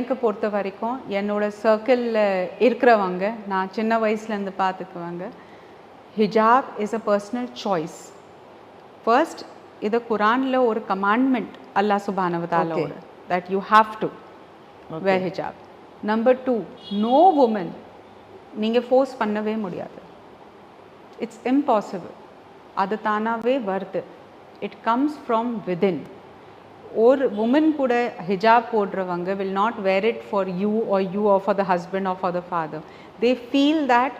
எனக்கு பொறுத்த வரைக்கும் என்னோட சர்க்கிளில் இருக்கிறவங்க நான் சின்ன வயசுலேருந்து பார்த்துக்குவாங்க hijab is a personal choice first இது குரானில் ஒரு commandment Allah சுபானவதாலோட that you have to wear hijab number two no woman நீங்கள் ஃபோர்ஸ் பண்ணவே முடியாது. இட்ஸ் இம்பாசிபிள் அது தானாகவே வருது. It comes from within ஒரு உமன் கூட ஹிஜாப் போடுறவங்க will not wear it for you are you are for the husband are for the father they feel that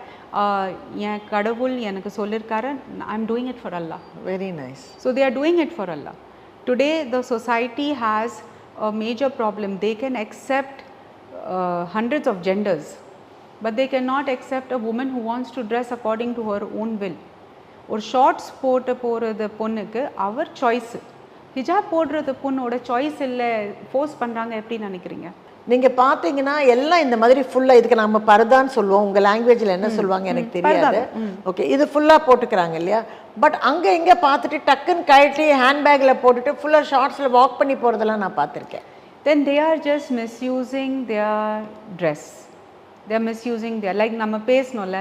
என் கடவுள் எனக்கு சொல்லியிருக்காரு I am doing it for Allah very nice So they are doing it for Allah. Today, the society has a major problem. They can accept uh, hundreds of genders, but they cannot accept a woman who wants to dress according to her own will. ஒரு shorts போட்டு போகிறது பொண்ணுக்கு அவர் choice ஹிஜாப் போடுறது பொண்ணோட choice இல்லை force பண்ணுறாங்க எப்படி நினைக்கிறீங்க? நீங்க பாத்தீங்கன்னா எல்லாம் இந்த மாதிரி ஃபுல்லா இதுக்கு நம்ம பரதான்னு சொல்லுவோம். உங்க லாங்குவேஜ்ல என்ன சொல்லுவாங்க எனக்கு தெரியாது. ஓகே இது ஃபுல்லா போட்டுக்கிறாங்க இல்லையா? பட் அங்க இங்க பார்த்துட்டு டக்குன்னு கழட்டி ஹேண்ட்பேக்ல போட்டுட்டு ஃபுல்லா ஷார்ட்ஸ்ல வாக் பண்ணி போறதெல்லாம் நான் பார்த்திருக்கேன். Then they are just misusing their dress their misusing their like நம்ம பேசணும்ல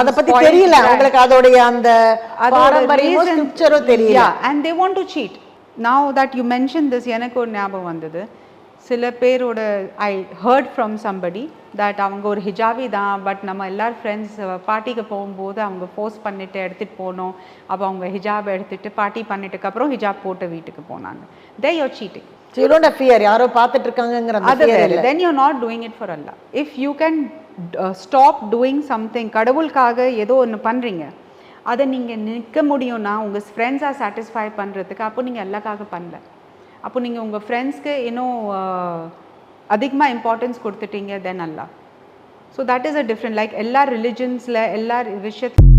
அத பத்தி தெரியல. உங்களுக்கு அதோடைய அந்த பாரம்பரியமோ ஸ்கிரிப்சரோ தெரியல. Yeah, and they want to cheat. Now that you mentioned this, எனக்கு ஒரு ஞாபகம் வந்தது. சில பேரோட I heard from somebody that அவங்க ஒரு ஹிஜாபி தான் பட் நம்ம எல்லாரும் ஃப்ரெண்ட்ஸ் பார்ட்டிக்கு போகும்போது அவங்க ஃபோர்ஸ் பண்ணிட்டு எடுத்துகிட்டு போனோம். அப்போ அவங்க ஹிஜாப் எடுத்துட்டு பார்ட்டி பண்ணிட்டுக்கு அப்புறம் ஹிஜாப் போட்டு வீட்டுக்கு போனாங்க. தே யோர் சீட்டிங் யாரோ பார்த்துட்டு இருக்காங்கங்கிற அந்த அது. Then you not doing it for Allah if you can stop doing something கடவுளுக்காக ஏதோ ஒன்று பண்ணுறீங்க அதை நீங்கள் நிற்க முடியும்னா உங்கள் ஃப்ரெண்ட்ஸாக சாட்டிஸ்ஃபை பண்ணுறதுக்கு அப்போ நீங்கள் எல்லாக்காக பண்ணல. அப்போ நீங்கள் உங்கள் ஃப்ரெண்ட்ஸ்க்கு இன்னும் uh, அதிகமாக இம்பார்ட்டன்ஸ் கொடுத்துட்டீங்க then Allah so that is a different like எல்லா ரிலிஜன்ஸில் எல்லா விஷயத்துல